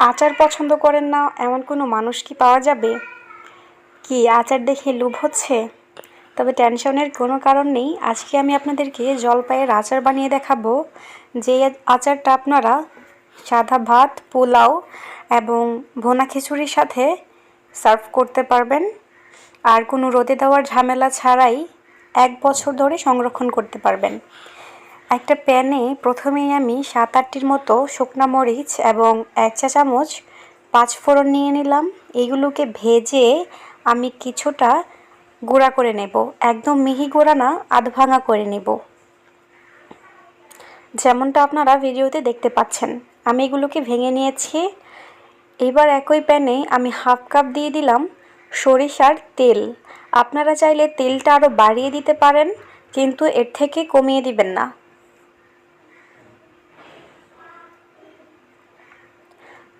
আচার পছন্দ করেন না, এমন কোনো মানুষ কি পাওয়া যাবে? কি আচার দেখে লোভ হচ্ছে? তবে টেনশনের কোনো কারণ নেই। আজকে আমি আপনাদেরকে জলপাইয়ের আচার বানিয়ে দেখাবো। যে আচারটা আপনারা সাদা ভাত, পোলাও এবং ভোনা খিচুড়ির সাথে সার্ভ করতে পারবেন। আর কোনো রোদে দেওয়ার ঝামেলা ছাড়াই এক বছর ধরে সংরক্ষণ করতে পারবেন। একটা প্যানে প্রথমেই আমি সাত আটটির মতো শুকনা মরিচ এবং এক চা চামচ পাঁচফোড়ন নিয়ে নিলাম। এগুলোকে ভেজে আমি কিছুটা গুঁড়া করে নেব। একদম মিহি গুঁড়া না আধ ভাঙা করে নেব। যেমনটা আপনারা ভিডিওতে দেখতে পাচ্ছেন। আমি এগুলোকে ভেঙে নিয়েছি। এবার একই প্যানে আমি হাফ কাপ দিয়ে দিলাম সরিষার তেল। আপনারা চাইলে তেলটা আরও বাড়িয়ে দিতে পারেন, কিন্তু এর থেকে কমিয়ে দিবেন না।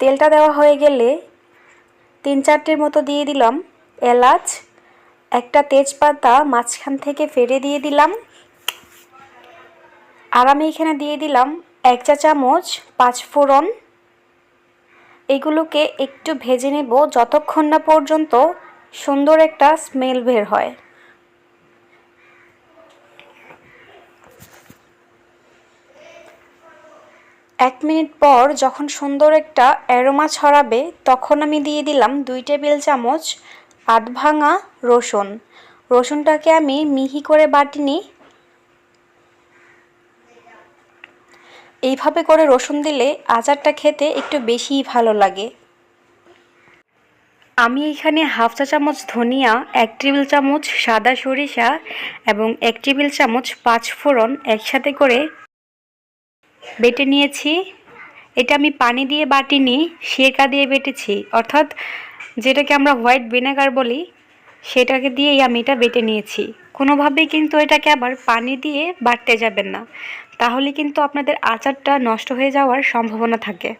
তেলটা দেওয়া হয়ে গেলে তিন চারটির মতো দিয়ে দিলাম এলাচ, একটা তেজপাতা মাঝখান থেকে ফেড়ে দিয়ে দিলাম। আর আমি এখানে দিয়ে দিলাম এক চা চামচ পাঁচ ফোড়ন। এগুলোকে একটু ভেজে নেব যতক্ষণ না পর্যন্ত সুন্দর একটা স্মেল বের হয়। এক মিনিট পর যখন সুন্দর একটা অ্যারোমা ছড়াবে, তখন আমি দিয়ে দিলাম দুই টেবিল চামচ আধ ভাঙা রসুন। রসুনটাকে আমি মিহি করে বাটিনি। এইভাবে করে রসুন দিলে আচারটা খেতে একটু বেশিই ভালো লাগে। আমি এখানে হাফ চা চামচ ধনিয়া, এক টেবিল চামচ সাদা সরিষা এবং এক টেবিল চামচ পাঁচ ফোড়ন একসাথে করে বেটে নিয়েছি। এটা আমি পানি দিয়ে বাটিনি শেকা দিয়ে বেটেছি। অর্থাৎ যেটাকে আমরা হোয়াইট ভিনেগার বলি, সেটাকে দিয়েই আমি এটা বেটে নিয়েছি। কোনোভাবেই কিন্তু এটাকে আবার পানি দিয়ে বাটতে যাবেন না। তাহলে কিন্তু আপনাদের আচারটা নষ্ট হয়ে যাওয়ার সম্ভাবনা থাকে।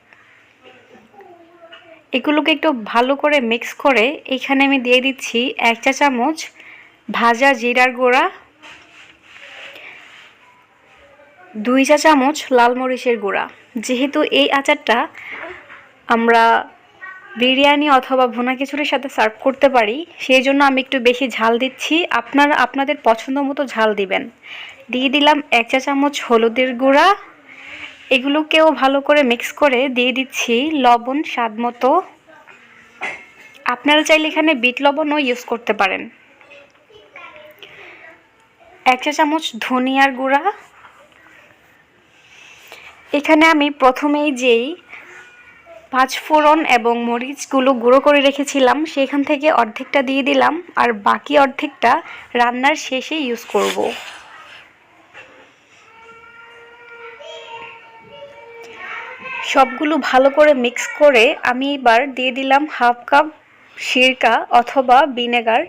এগুলোকে একটু ভালো করে মিক্স করে এখানে আমি দিয়ে দিচ্ছি এক চা চামচ ভাজা জিরার গুঁড়া দুই চা চামচ লাল মরিচের গুঁড়া। যেহেতু এই আচারটা আমরা বিরিয়ানি অথবা ভুনা খিচুড়ির সাথে সার্ভ করতে পারি, সেই জন্য আমি একটু বেশি ঝাল দিচ্ছি। আপনারা আপনাদের পছন্দ মতো ঝাল দিবেন। দিয়ে দিলাম এক চা চামচ হলুদের গুঁড়া। এগুলোকেও ভালো করে মিক্স করে দিয়ে দিচ্ছি লবণ স্বাদ মতো। আপনারা চাইলে এখানে বিট লবণও ইউজ করতে পারেন। এক চা চামচ ধনিয়ার গুঁড়া। এখানে আমি প্রথমেই যেই পাঁচ ফোড়ন এবং মরিচগুলো গুঁড়ো করে রেখেছিলাম, সেখান থেকে অর্ধেকটা দিয়ে দিলাম আর বাকি অর্ধেকটা রান্নার শেষে ইউজ করব। সবগুলো ভালো করে মিক্স করে আমি এবার দিয়ে দিলাম হাফ কাপ সিরকা অথবা ভিনেগার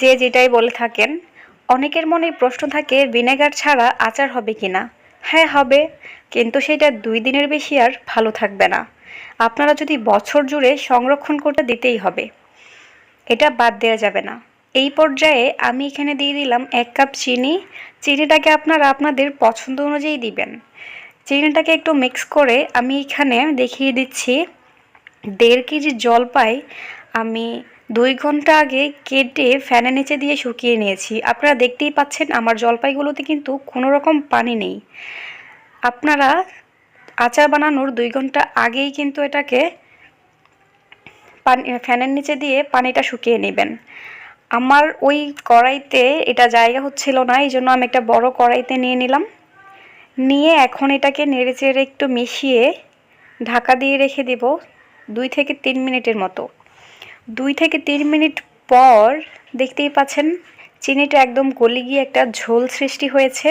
যে যেটাই বলে থাকেন। অনেকের মনে প্রশ্ন থাকে ভিনেগার ছাড়া আচার হবে কি না হ্যাঁ হবে। কিন্তু সেটা দুই দিনের বেশি আর ভালো থাকবে না। আপনারা যদি বছর জুড়ে সংরক্ষণ করতে দিতেই হবে। এটা বাদ দেওয়া যাবে না। এই পর্যায়ে আমি এখানে দিয়ে দিলাম এক কাপ চিনি। চিনিটাকে আপনারা আপনাদের পছন্দ অনুযায়ী দিবেন। চিনিটাকে একটু মিক্স করে আমি এখানে দেখিয়ে দিচ্ছি। দেড় কেজি জল পাই আমি দুই ঘণ্টা আগে কেটে ফ্যানের নিচে দিয়ে শুকিয়ে নিয়েছি। আপনারা দেখতেই পাচ্ছেন আমার জলপাইগুলোতে কিন্তু কোনো রকম পানি নেই। আপনারা আচার বানানোর দুই ঘণ্টা আগেই কিন্তু এটাকে পানি, ফ্যানের নিচে দিয়ে পানিটা শুকিয়ে নেবেন। আমার ওই কড়াইতে এটা জায়গা হচ্ছিল না এই জন্য আমি একটা বড় কড়াইতে নিয়ে নিলাম। নিয়ে এখন এটাকে নেড়ে চেড়ে একটু মিশিয়ে ঢাকা দিয়ে রেখে দেব দুই থেকে তিন মিনিটের মতো। দুই থেকে তিন মিনিট পর দেখতেই পাচ্ছেন চিনিটা একদম গলে গিয়ে একটা ঝোল সৃষ্টি হয়েছে।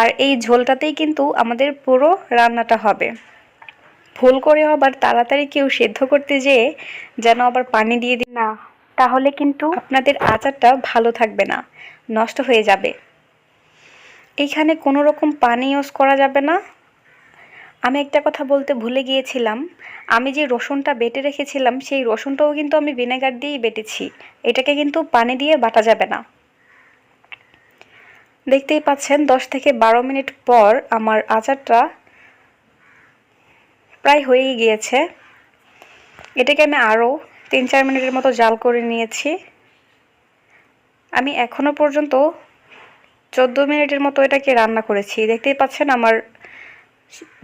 আর এই ঝোলটাতেই কিন্তু আমাদের পুরো রান্নাটা হবে। ভুল করে আবার তাড়াতাড়ি কেউ সেদ্ধ করতে যেয়ে যেন আবার পানি দিয়ে দিই না, তাহলে কিন্তু আপনাদের আচারটা ভালো থাকবে না, নষ্ট হয়ে যাবে। এইখানে কোনো রকম পানি ইউজ করা যাবে না। আমি একটা কথা বলতে ভুলে গিয়েছিলাম। আমি যে রসুনটা বেটে রেখেছিলাম, সেই রসুনটাও কিন্তু আমি ভিনেগার দিয়েই বেটেছি। এটাকে কিন্তু পানি দিয়ে বাটা যাবে না। দেখতেই পাচ্ছেন, দশ থেকে বারো মিনিট পর আমার আচারটা প্রায় হয়েই গিয়েছে। এটাকে আমি আরও তিন চার মিনিটের মতো জাল করে নিয়েছি। আমি এখনও পর্যন্ত চোদ্দ মিনিটের মতো এটাকে রান্না করেছি। দেখতেই পাচ্ছেন, আমার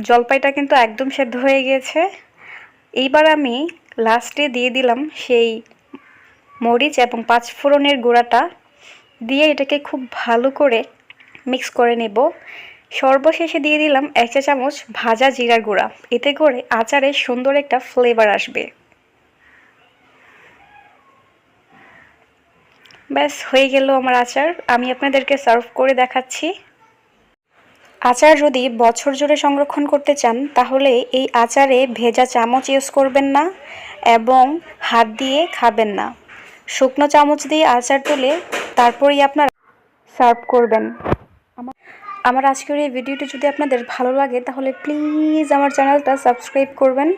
জলপাইটা কিন্তু একদম সেদ্ধ হয়ে গিয়েছে এইবার আমি লাস্টে দিয়ে দিলাম সেই মরিচ এবং পাঁচ ফোড়নের গুঁড়াটা। দিয়ে এটাকে খুব ভালো করে মিক্স করে নেব। সর্বশেষে দিয়ে দিলাম এক চা চামচ ভাজা জিরার গুঁড়া। এতে করে আচারে সুন্দর একটা ফ্লেভার আসবে। ব্যাস, হয়ে গেল আমার আচার। আমি আপনাদেরকে সার্ভ করে দেখাচ্ছি। আচার যদি বছর জুড়ে সংরক্ষণ করতে চান, তাহলে এই আচারে ভেজা চামচ ইউজ করবেন না এবং হাত দিয়ে খাবেন না। শুকনো চামচ দিয়ে আচার তুলে তারপরেই আপনার সার্ভ করবেন। আমার আজকের এই ভিডিওটি যদি আপনাদের ভালো লাগে, তাহলে প্লিজ আমার চ্যানেলটা সাবস্ক্রাইব করবেন।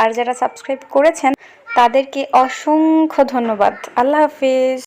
আর যারা সাবস্ক্রাইব করেছেন, তাদেরকে অসংখ্য ধন্যবাদ। আল্লাহ হাফিজ।